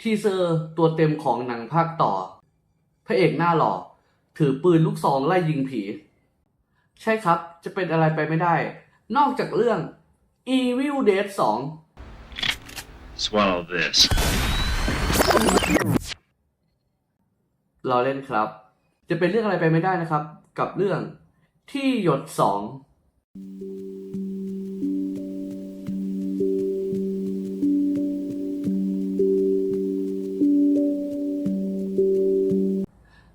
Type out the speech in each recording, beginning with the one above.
ทีเซอร์ตัวเต็มของหนังภาคต่อ พระเอกหน้าหล่อ ถือปืนลูกซองไล่ยิงผี ใช่ครับจะเป็นอะไรไปไม่ได้ นอกจากเรื่อง Evil Dead 2 Swallow this รอเล่นครับ จะเป็นเรื่องอะไรไปไม่ได้นะครับ กับเรื่องที่หยด 2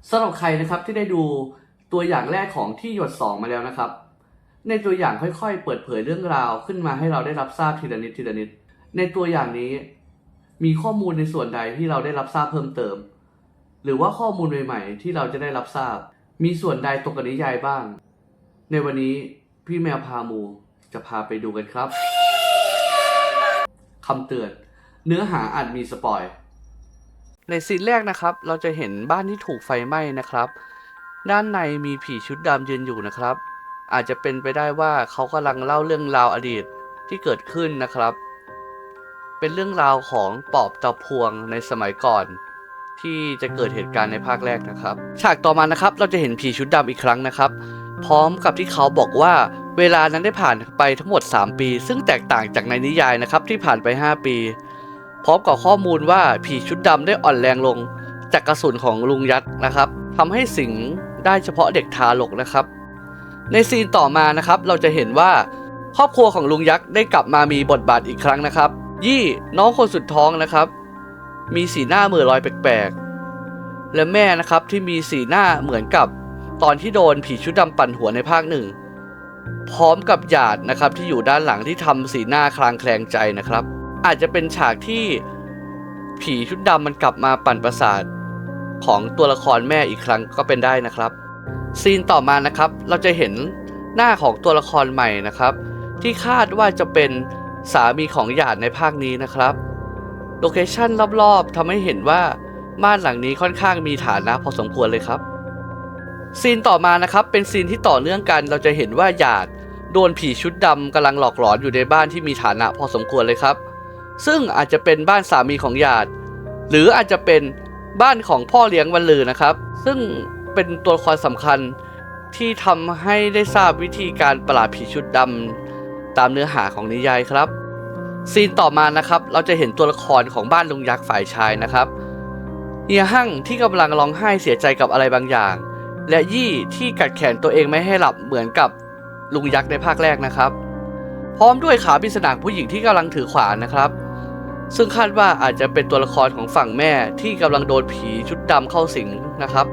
สำหรับใครนะครับที่ได้ดูตัวอย่างแรกของที่หยดสองมาแล้วนะครับ ในตัวอย่างค่อยๆ เปิดเผยเรื่องราวขึ้นมาให้เราได้รับทราบทีละนิดทีละนิด ในตัวอย่างนี้มีข้อมูลในส่วนใดที่เราได้รับทราบเพิ่มเติม หรือว่าข้อมูลใหม่ๆที่เราจะได้รับทราบ มีส่วนใดตรงกับนิยายบ้าง ในวันนี้พี่แมวพามูจะพาไปดูกันครับคำเตือน เนื้อหาอาจมีสปอย ในซีนแรกนะครับ เราจะเห็นบ้านที่ถูกไฟไหม้นะครับ ด้านในมีผีชุดดำยืนอยู่นะครับ อาจจะเป็นไปได้ว่าเขากำลังเล่าเรื่องราวอดีตที่เกิดขึ้นนะครับ เป็นเรื่องราวของปอบตะพวงในสมัยก่อน ที่จะเกิดเหตุการณ์ในภาคแรกนะครับ ฉากต่อมานะครับ เราจะเห็นผีชุดดำอีกครั้งนะครับ พร้อมกับที่เขาบอกว่าเวลานั้นได้ผ่านไปทั้งหมด 3 ปี ซึ่งแตกต่างจากในนิยายนะครับที่ผ่านไป 5 ปี พร้อมกับข้อมูลว่าผีชุดดำได้อ่อนแรงลง จากกระสุนของลุงยักษ์นะครับทำให้สิงได้เฉพาะเด็กทารกนะครับ ในซีนต่อมานะครับ เราจะเห็นว่าครอบครัวของลุงยักษ์ได้กลับมามีบทบาทอีกครั้งนะครับ ยี่น้องคนสุดท้องนะครับ มีสีหน้าเหมือลอยแปลกๆ และแม่นะครับที่มีสีหน้าเหมือนกับตอนที่โดนผีชุดดำปั่นหัวในภาคหนึ่ง พร้อมกับหยาดนะครับที่อยู่ด้านหลังที่ทำสีหน้าคลางแคลงใจนะครับ อาจจะเป็นฉากที่ผีชุดดำมันกลับมาปั่นประสาทของตัวละครแม่อีกครั้งก็เป็นได้นะครับ ซีนต่อมานะครับ เราจะเห็นหน้าของตัวละครใหม่นะครับ ที่คาดว่าจะเป็นสามีของหยาดในภาคนี้นะครับโลเคชั่นรอบๆทำให้เห็นว่าบ้านหลังนี้ค่อนข้างมีฐานะพอสมควรเลยครับ ซีนต่อมานะครับ เป็นซีนที่ต่อเนื่องกัน เราจะเห็นว่าหยาดโดนผีชุดดำกำลังหลอกหลอนอยู่ในบ้านที่มีฐานะพอสมควรเลยครับ ซึ่งอาจจะเป็นบ้านสามีของหยาด หรืออาจจะเป็นบ้านของพ่อเลี้ยงวันลือนะครับ ซึ่งเป็นตัวละครสำคัญที่ทำให้ได้ทราบวิธีการปราบผีชุดดำตามเนื้อหาของนิยายครับ ซีนต่อมานะครับ เราจะเห็นตัวละครของบ้านลุงยักษ์ฝ่ายชายนะครับเฮียหั่งที่กำลังร้องไห้เสียใจกับอะไรบางอย่าง และยี่ที่กัดแขนตัวเองไม่ให้หลับเหมือนกับลุงยักษ์ในภาคแรกนะครับ พร้อมด้วยขาปริศนาผู้หญิงที่กำลังถือขวานนะครับ ซึ่งคาดว่าอาจจะเป็นตัวละครของฝั่งแม่ที่กำลังโดนผีชุดดำเข้าสิงนะครับ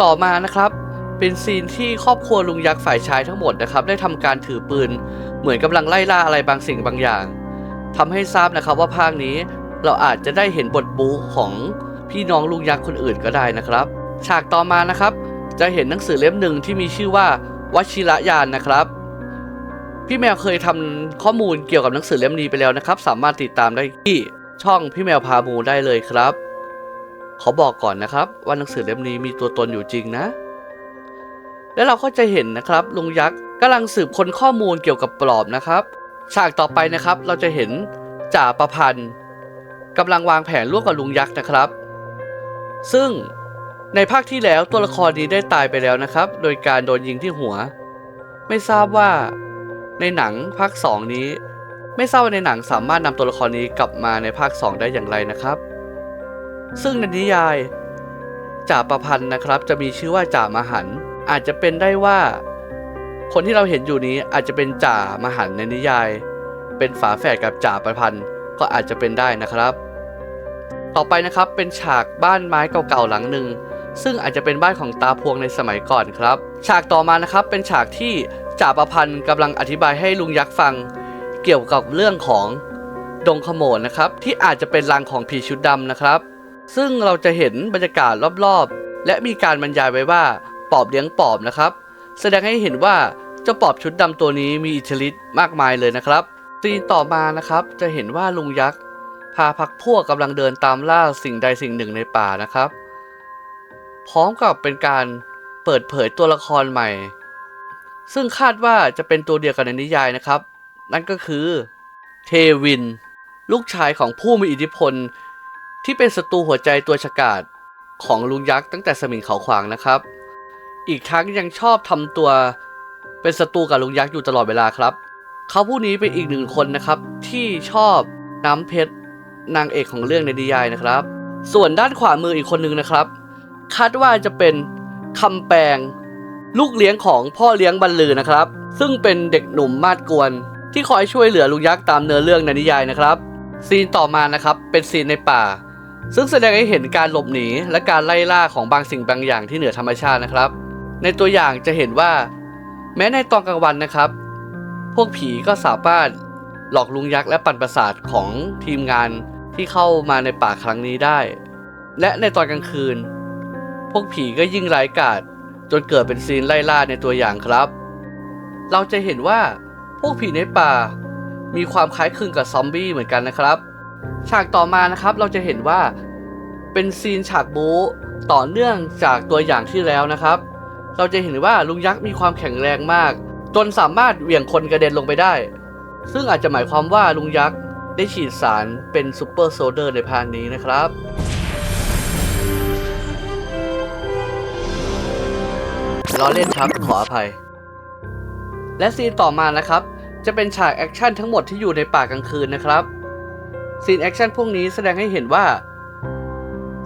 ต่อมานะครับเป็นซีนที่ครอบครัวลุงยักษ์ฝ่ายชายทั้งหมดนะครับ ได้ทำการถือปืน เหมือนกำลังไล่ล่าอะไรบางสิ่งบางอย่างทำให้ทราบนะครับว่าภาคนี้เราอาจจะได้เห็นบทบูของพี่น้องลุงยักษ์คนอื่นก็ได้นะครับ ฉากต่อมานะครับ จะเห็นหนังสือเล่มหนึ่งที่มีชื่อว่าวชิระยานนะครับ พี่แมวเคยทำข้อมูลเกี่ยวกับหนังสือเล่มนี้ไปแล้วนะครับ สามารถติดตามได้ที่ช่องพี่แมวพามูได้เลยครับ ขอบอกก่อนนะครับ ว่าหนังสือเล่มนี้มีตัวตนอยู่จริงนะ แล้วเราก็จะเห็นนะครับ ลุงยักษ์กำลังสืบค้นข้อมูลเกี่ยวกับปลอบนะครับ ฉากต่อไปนะครับ เราจะเห็นจ่าประพันธ์กำลังวางแผนร่วมกับลุงยักษ์นะครับ ซึ่งในภาคที่แล้วตัวละครนี้ได้ตายไปแล้วนะครับ โดยการโดนยิงที่หัว ไม่ทราบว่า ในหนังภาค 2 นี้ ไม่ทราบว่าในหนังสามารถนำตัวละครนี้กลับมาในภาค 2 ได้อย่างไรนะครับ ซึ่งในนิยายจ่าประพันธ์นะครับ จะมีชื่อว่าจ่ามหัน อาจจะเป็นได้ว่า คนที่เราเห็นอยู่นี้อาจจะเป็นจ่ามหันในนิยาย เป็นฝาแฝดกับจ่าประพันธ์ก็อาจจะเป็นได้นะครับ ต่อไปนะครับเป็นฉากบ้านไม้เก่าๆหลังหนึ่งซึ่งอาจจะเป็นบ้านของตาพวงในสมัยก่อนครับ ฉากต่อมานะครับเป็นฉากที่ จ่าประพันธ์กำลังอธิบายให้ลุงยักษ์ฟัง เกี่ยวกับเรื่องของดงขโมนนะครับ ที่อาจจะเป็นรังของผีชุดดำนะครับ ซึ่งเราจะเห็นบรรยากาศรอบๆ และมีการบรรยายไว้ว่าปอบเลี้ยงปอบนะครับ แสดงให้เห็นว่าเจ้าปอบชุดดำตัวนี้มีอิทธิฤทธิ์มากมายเลยนะครับซีนต่อมานะครับจะเห็นว่าลุงยักษ์พาพักพวกกำลังเดินตามล่าสิ่งใดสิ่งหนึ่งในป่านะครับ พร้อมกับเป็นการเปิดเผยตัวละครใหม่ ซึ่งคาดว่าจะเป็นตัวเดียวกันในนิยายนะครับ นั่นก็คือเทวิน ลูกชายของผู้มีอิทธิพล ที่เป็นศัตรูหัวใจตัวฉกาจของลุงยักษ์ตั้งแต่สมิงเขาขวางนะครับ อีกทั้งยังชอบทำตัวเป็นศัตรูกับลุงยักษ์อยู่ตลอดเวลาครับ เขาผู้นี้เป็นอีกหนึ่งคนนะครับที่ชอบน้ำเพชรนางเอกของเรื่องในนิยายนะครับ ส่วนด้านขวามืออีกคนนึงนะครับ คาดว่าจะเป็นคำแปลง ลูกเลี้ยงของพ่อเลี้ยงบรรลือนะครับ ซึ่งเป็นเด็กหนุ่มมาดกวน ที่คอยช่วยเหลือลุงยักษ์ตามเนื้อเรื่องในนิยายนะครับ ซีนต่อมานะครับเป็นซีนในป่า ซึ่งแสดงให้เห็นการหลบหนีและการไล่ล่าของบางสิ่งบางอย่างที่เหนือธรรมชาตินะครับ ในตัวอย่างจะเห็นว่า แม้ในตอนกลางวันนะครับ พวกผีก็สามารถหลอกลุงยักษ์และปั่นประสาทของทีมงานที่เข้ามาในป่าครั้งนี้ได้ และในตอนกลางคืน พวกผีก็ยิ่งร้ายกาจ จนเกิดเป็นซีนไล่ล่าในตัวอย่างครับ เราจะเห็นว่าพวกผีในป่า มีความคล้ายคลึงกับซอมบี้เหมือนกันนะครับ ฉากต่อมานะครับเราจะเห็นว่าเป็นซีนฉากบู๊ต่อเนื่องจากตัวอย่างที่แล้วนะครับ เราจะเห็นว่าลุงยักษ์มีความแข็งแรงมาก จนสามารถเหวี่ยงคนกระเด็นลงไปได้ ซึ่งอาจจะหมายความว่าลุงยักษ์ได้ฉีดสารเป็นซูเปอร์โซเดอร์ในพานนี้นะครับ ล้อเล่นครับขออภัย และซีนต่อมานะครับ จะเป็นฉากแอคชั่นทั้งหมดที่อยู่ในป่ากลางคืนนะครับ ซีนแอคชั่นพวกนี้แสดงให้เห็นว่า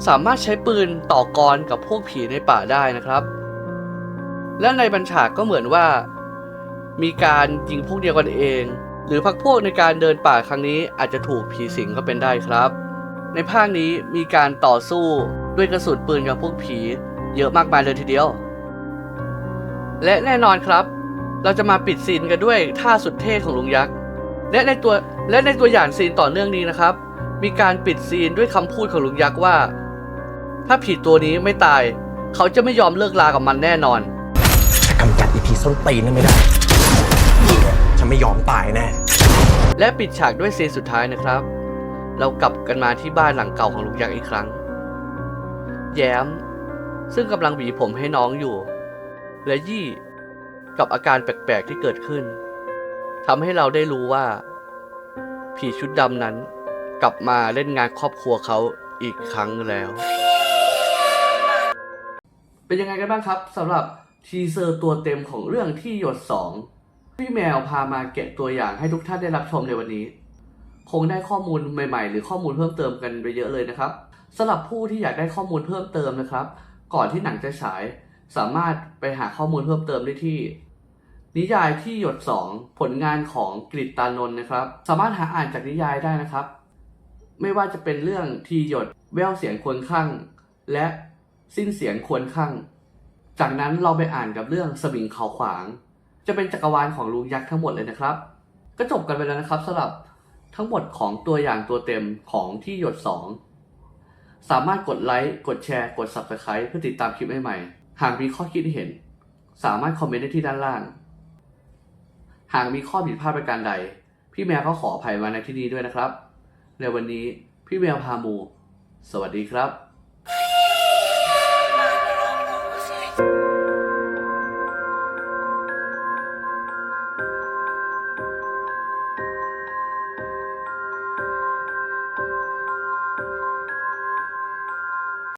สามารถใช้ปืนต่อกรกับพวกผีในป่าได้นะครับ และในบัญชากก็เหมือนว่า มีการยิงพวกเดียวกันเอง หรือพักพวกในการเดินป่าครั้งนี้อาจจะถูกผีสิงก็เป็นได้ครับ ในภาคนี้มีการต่อสู้ด้วยกระสุนปืนกับพวกผี เยอะมากมายเลยทีเดียว และแน่นอนครับ เราจะมาปิดซีนกันด้วยท่าสุดเท่ของลุงยักษ์ และในตัวและในตัวอย่างซีนต่อเนื่องนี้นะครับ มีการปิดซีนด้วยคำพูดของลุงยักษ์ว่า ถ้าผีตัวนี้ไม่ตาย เขาจะไม่ยอมเลิกลากับมันแน่นอนถ้ากำจัดอีพีส้นตีนนั่นไม่ได้ ฉันไม่ยอมตายแน่ และปิดฉากด้วยซีนสุดท้ายนะครับ เรากลับกันมาที่บ้านหลังเก่าของลุงยักษ์อีกครั้ง แย้ม ซึ่งกำลังหวีผมให้น้องอยู่ และยี่กับอาการแปลกๆที่เกิดขึ้นทำให้เราได้รู้ว่า ผีชุดดำนั้น กลับมาเล่นงานครอบครัวเขาอีกครั้งแล้ว เป็นยังไงกันบ้างครับสำหรับทีเซอร์ตัวเต็มของเรื่องที่หยดสองพี่แมวพามาแกะตัวอย่างให้ทุกท่านได้รับชมในวันนี้ คงได้ข้อมูลใหม่ๆ หรือข้อมูลเพิ่มเติมกันไปเยอะเลยนะครับสำหรับผู้ที่อยากได้ข้อมูลเพิ่มเติมนะครับ ก่อนที่หนังจะฉาย สามารถไปหาข้อมูลเพิ่มเติมได้ที่ นิยายที่หยด 2 ผลงานของกฤษตานนท์นะครับ สามารถหาอ่านจากนิยายได้นะครับ ไม่ว่าจะเป็นเรื่องทีหยดแววเสียงควรข้างและสิ้นเสียงควรข้างจากนั้นเราไปอ่านกับเรื่องสมิงเขาขวาง จะเป็นจักรวาลของลุงยักษ์ทั้งหมดเลยนะครับ ก็จบกันไปแล้วนะครับสำหรับทั้งหมดของตัวอย่างตัวเต็มของที่หยด 2 สามารถกดไลค์ กดแชร์ กด Subscribe เพื่อติดตามคลิปใหม่ๆ หากมีข้อคิดเห็น สามารถคอมเมนต์ได้ที่ด้านล่าง หากมีข้อผิดพลาดประการใด พี่แมวก็ขออภัยมาในที่นี้ด้วยนะครับ ในวันนี้พี่แมวพามู สวัสดีครับ